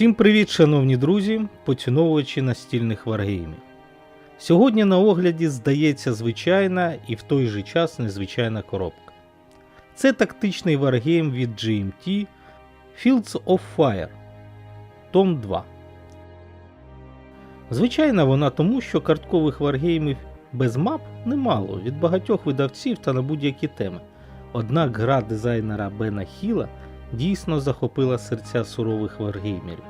Всім привіт, шановні друзі, поціновувачі настільних варгеймів. Сьогодні на огляді здається звичайна і в той же час незвичайна коробка. Це тактичний варгейм від GMT Fields of Fire Том 2. Звичайна вона тому, що карткових варгеймів без мап немало від багатьох видавців та на будь-які теми. Однак гра дизайнера Бена Хіла дійсно захопила серця сурових варгеймерів,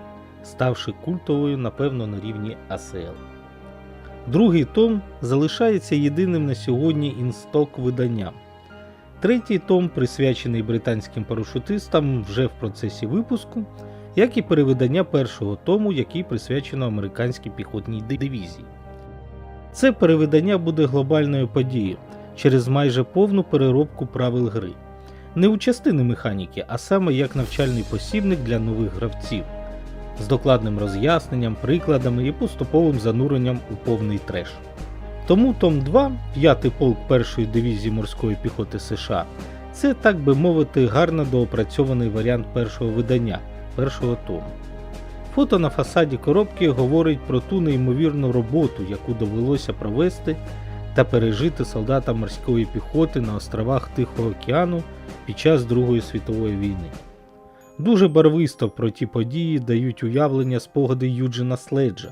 ставши культовою, напевно, на рівні ACL. Другий том залишається єдиним на сьогодні інсток виданням. Третій том, присвячений британським парашутистам, вже в процесі випуску, як і перевидання першого тому, який присвячено американській піхотній дивізії. Це перевидання буде глобальною подією через майже повну переробку правил гри. Не у частини механіки, а саме як навчальний посібник для нових гравців, з докладним роз'ясненням, прикладами і поступовим зануренням у повний треш. Тому Том 2, 5-й полк першої дивізії морської піхоти США, це, так би мовити, гарно доопрацьований варіант першого видання, першого тому. Фото на фасаді коробки говорить про ту неймовірну роботу, яку довелося провести та пережити солдатам морської піхоти на островах Тихого океану під час Другої світової війни. Дуже барвисто про ті події дають уявлення спогади Юджина Следжа,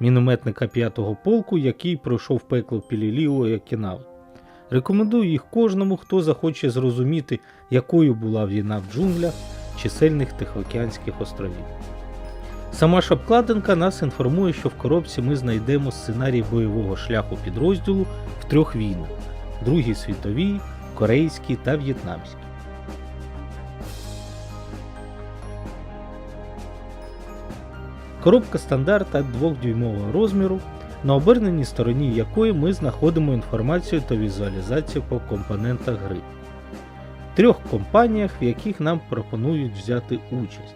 мінометника 5-го полку, який пройшов пекло Піліліо і Окінави. Рекомендую їх кожному, хто захоче зрозуміти, якою була війна в джунглях чисельних Тихоокеанських островів. Сама ж обкладинка нас інформує, що в коробці ми знайдемо сценарій бойового шляху підрозділу в трьох війнах: Другій світовій, Корейській та В'єтнамській. Коробка стандарта 2-дюймового розміру, на оберненій стороні якої ми знаходимо інформацію та візуалізацію по компонентах гри. Трьох компаніях, в яких нам пропонують взяти участь.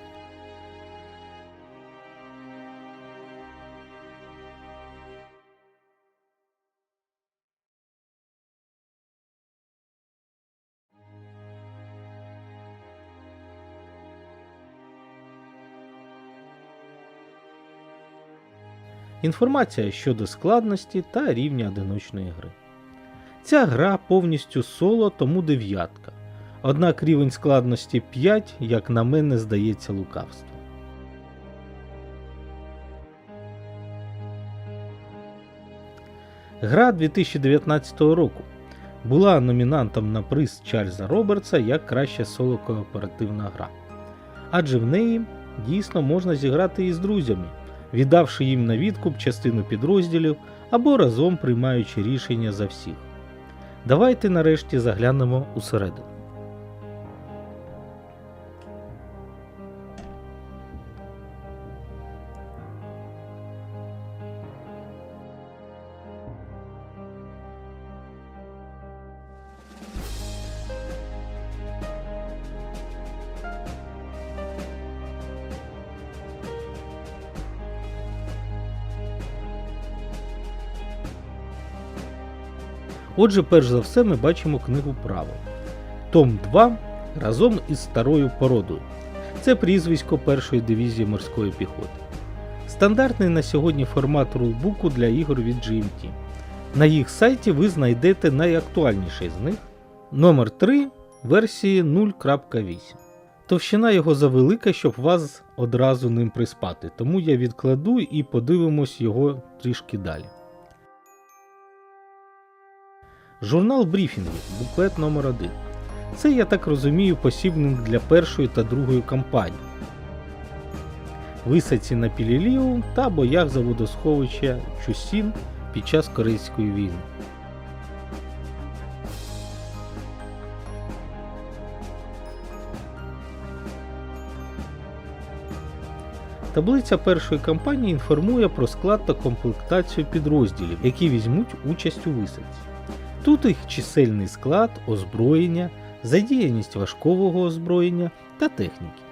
Інформація щодо складності та рівня одиночної гри. Ця гра повністю соло, тому дев'ятка. Однак рівень складності 5, як на мене, здається лукавством. Гра 2019 року була номінантом на приз Чарльза Робертса як краща соло-кооперативна гра. Адже в неї дійсно можна зіграти із друзями, віддавши їм на відкуп частину підрозділів або разом приймаючи рішення за всіх. Давайте нарешті заглянемо усередину. Отже, перш за все, ми бачимо книгу правил. Том 2 разом із старою породою. Це прізвисько першої дивізії морської піхоти. Стандартний на сьогодні формат рулбуку для ігор від GMT. На їх сайті ви знайдете найактуальніший з них номер 3 версії 0.8. Товщина його завелика, щоб вас одразу ним приспати, тому я відкладу і подивимось його трішки далі. Журнал брифінгів, буклет номер 1 Це, я так розумію, посібник для першої та другої кампаній. Висадці на Піліліу та боях за водосховища Чусін під час Корейської війни. Таблиця першої кампанії інформує про склад та комплектацію підрозділів, які візьмуть участь у висадці. Тут їх чисельний склад, озброєння, задіяність важкового озброєння та техніки.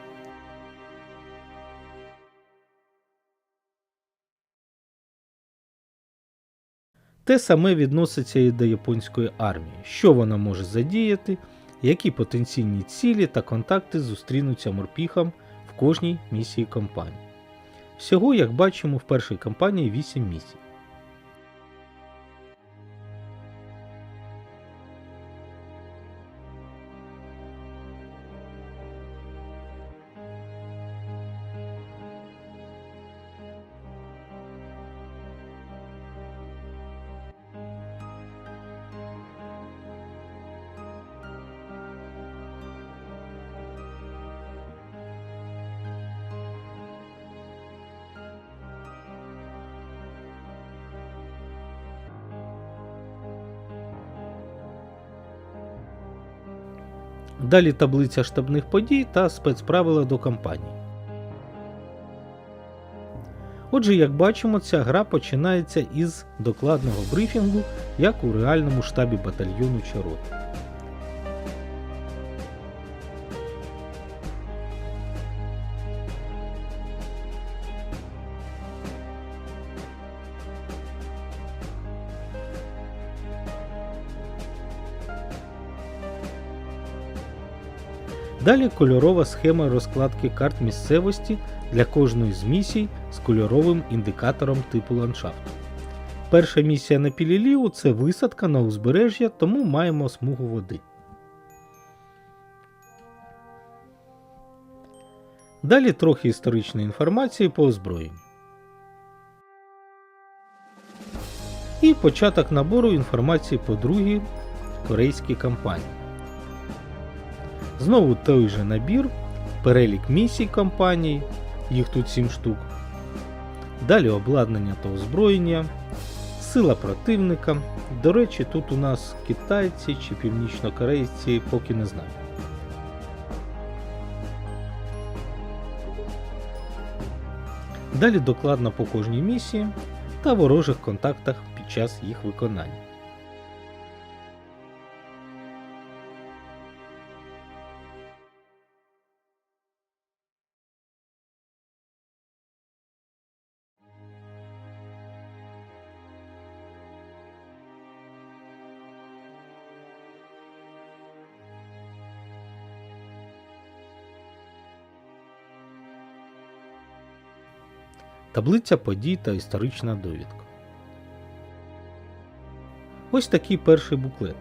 Те саме відноситься і до японської армії, що вона може задіяти, які потенційні цілі та контакти зустрінуться морпіхам в кожній місії компанії. Всього, як бачимо, в першій кампанії 8 місій. Далі таблиця штабних подій та спецправила до кампанії. Отже, як бачимо, ця гра починається із докладного брифінгу, як у реальному штабі батальйону чи роти. Далі кольорова схема розкладки карт місцевості для кожної з місій з кольоровим індикатором типу ландшафту. Перша місія на Піліліу це висадка на узбережжя, тому маємо смугу води. Далі трохи історичної інформації по озброєнню. І початок набору інформації по другій корейській кампанії. Знову той же набір, перелік місій компанії, їх тут 7 штук. Далі обладнання та озброєння, сила противника. До речі, тут у нас китайці чи північнокорейці, поки не знаю. Далі докладно по кожній місії та ворожих контактах під час їх виконання. Таблиця подій та історична довідка. Ось такий перший буклет.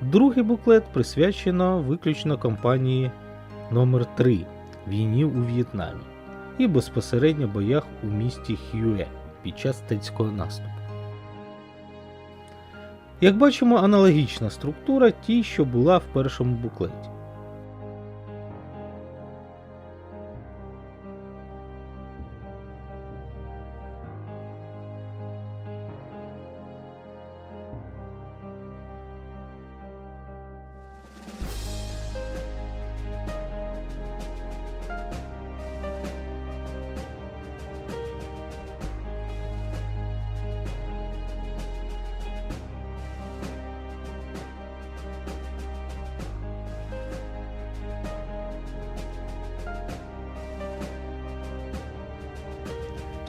Другий буклет присвячено виключно кампанії номер 3 війні у В'єтнамі і безпосередньо боях у місті Хюе під час тецького наступу. Як бачимо, аналогічна структура тій, що була в першому буклеті.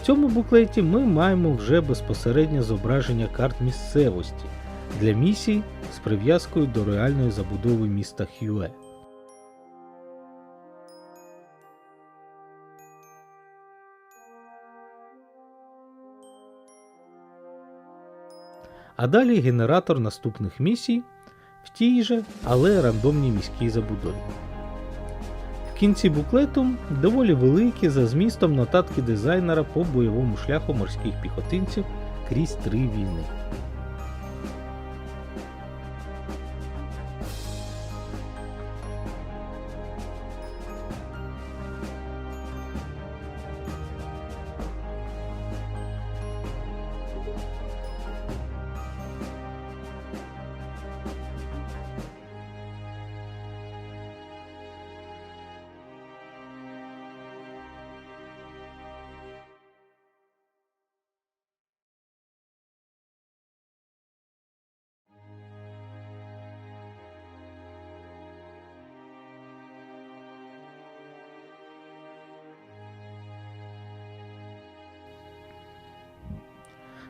В цьому буклеті ми маємо вже безпосереднє зображення карт місцевості для місій з прив'язкою до реальної забудови міста Хюе. А далі генератор наступних місій в тій же, але рандомній міській забудові. Кінці буклету доволі великі за змістом нотатки дизайнера по бойовому шляху морських піхотинців крізь три війни.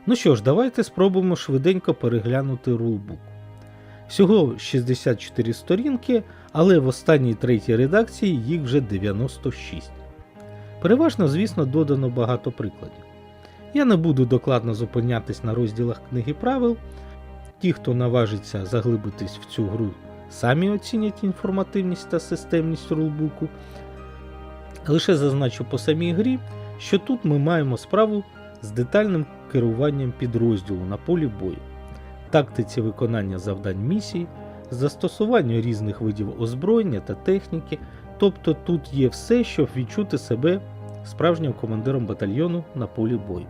Ну що ж, давайте спробуємо швиденько переглянути рулбук. Всього 64 сторінки, але в останній третій редакції їх вже 96. Переважно, звісно, додано багато прикладів. Я не буду докладно зупинятись на розділах книги правил. Ті, хто наважиться заглибитись в цю гру, самі оцінять інформативність та системність рулбуку. Лише зазначу по самій грі, що тут ми маємо справу з детальним керуванням підрозділу на полі бою, тактиці виконання завдань місій, застосуванню різних видів озброєння та техніки, тобто тут є все, щоб відчути себе справжнім командиром батальйону на полі бою.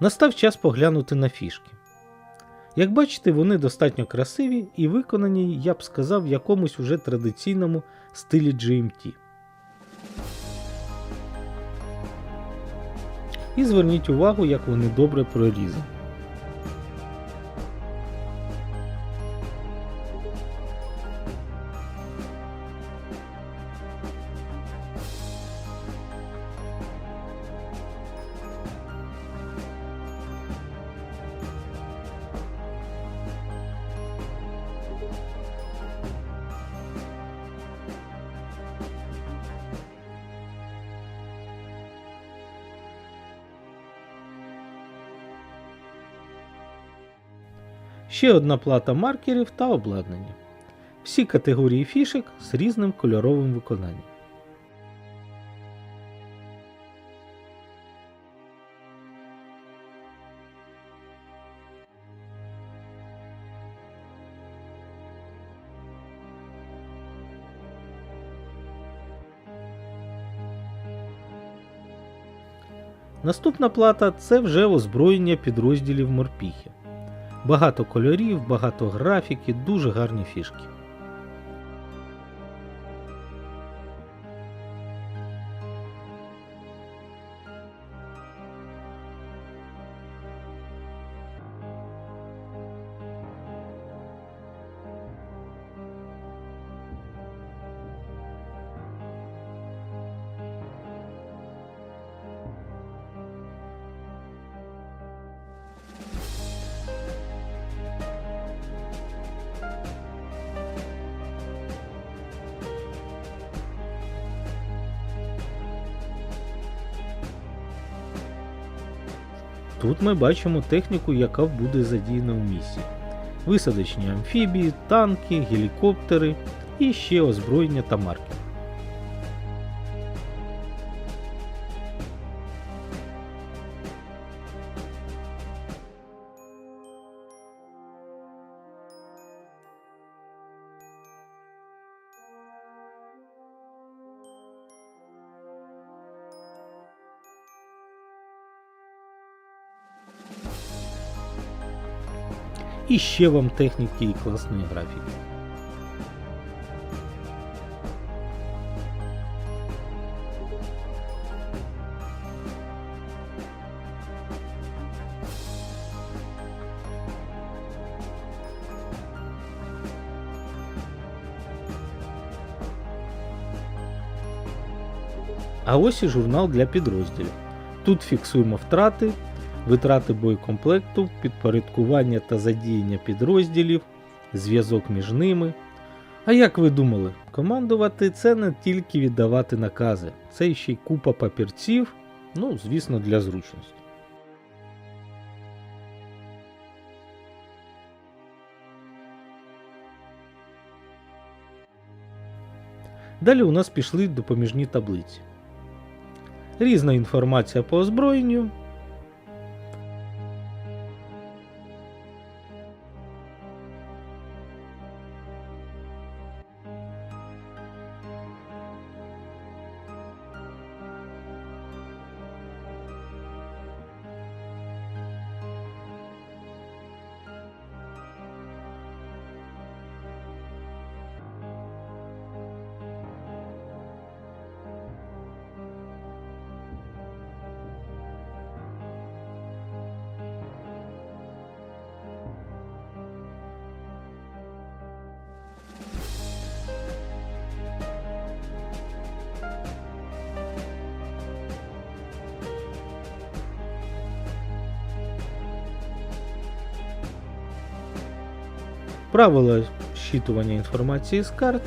Настав час поглянути на фішки. Як бачите, вони достатньо красиві і виконані, я б сказав, в якомусь уже традиційному стилі GMT. І зверніть увагу, як вони добре прорізані. Ще одна плата маркерів та обладнання. Всі категорії фішек з різним кольоровим виконанням. Наступна плата це вже озброєння підрозділів морпіхи. Багато кольорів, багато графіки, дуже гарні фішки. Тут ми бачимо техніку, яка буде задіяна в місії. Висадочні амфібії, танки, гелікоптери і ще озброєння та маркер. І ще вам техніки і класної графіки. А ось і журнал для підрозділів. Тут фіксуємо втрати, витрати боєкомплекту, підпорядкування та задіяння підрозділів, зв'язок між ними. А як ви думали, командувати це не тільки віддавати накази, це ще й купа папірців, ну, звісно, для зручності. Далі у нас пішли допоміжні таблиці. Різна інформація по озброєнню, правила щитування інформації з карт,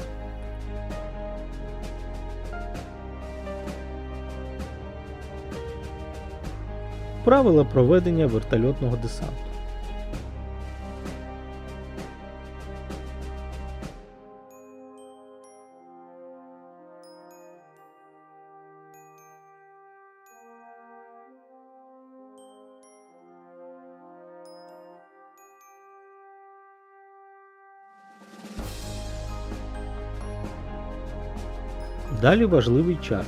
правила проведення вертольотного десанту. Далі важливий чарт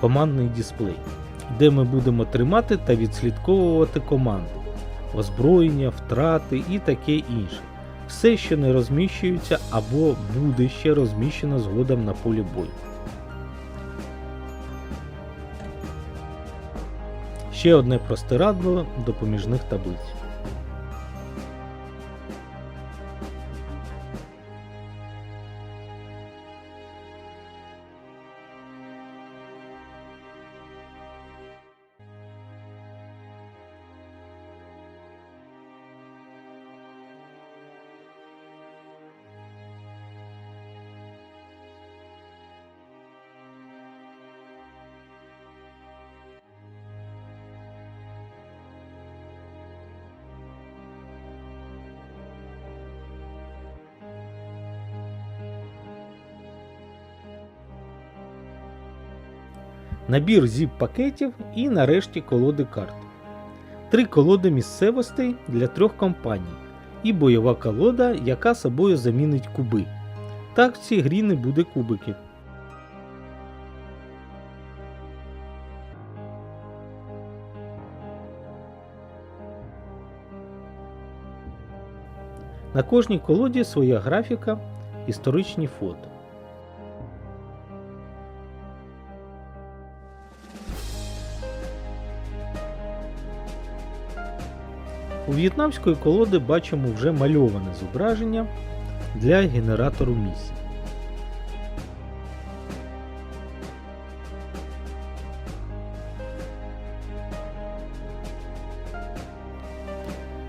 командний дисплей, де ми будемо тримати та відслідковувати команди, озброєння, втрати і таке інше. Все, що не розміщується або буде ще розміщено згодом на полі бою. Ще одне простирадло допоміжних таблиць. Набір зіп-пакетів і нарешті колоди карт. Три колоди місцевостей для трьох компаній і бойова колода, яка собою замінить куби. Так в цій грі не буде кубиків. На кожній колоді своя графіка, історичні фото. В'єтнамської колоди бачимо вже мальоване зображення для генератору місій.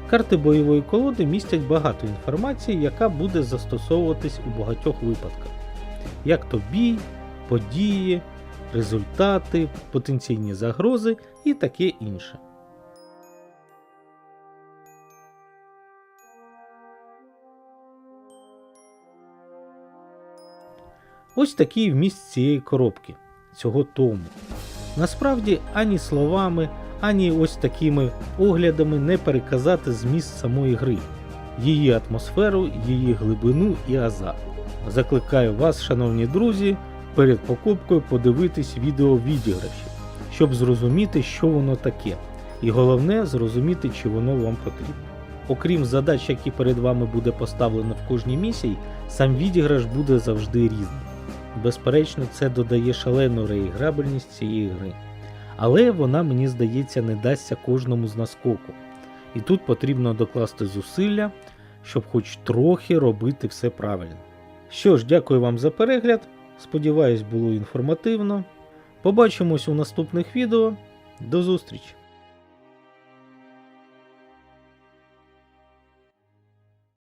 Карти бойової колоди містять багато інформації, яка буде застосовуватись у багатьох випадках, як то бій, події, результати, потенційні загрози і таке інше. Ось такий вміст цієї коробки, цього тому. Насправді ані словами, ані ось такими оглядами не переказати зміст самої гри, її атмосферу, її глибину і азарт. Закликаю вас, шановні друзі, перед покупкою подивитись відео відіграші, щоб зрозуміти, що воно таке, і головне зрозуміти, чи воно вам потрібно. Окрім задач, які перед вами буде поставлено в кожній місії, сам відіграш буде завжди різним. Безперечно, це додає шалену реіграбельність цієї гри. Але вона, мені здається, не дасться кожному з наскоку. І тут потрібно докласти зусилля, щоб хоч трохи робити все правильно. Що ж, дякую вам за перегляд. Сподіваюсь, було інформативно. Побачимось у наступних відео. До зустрічі!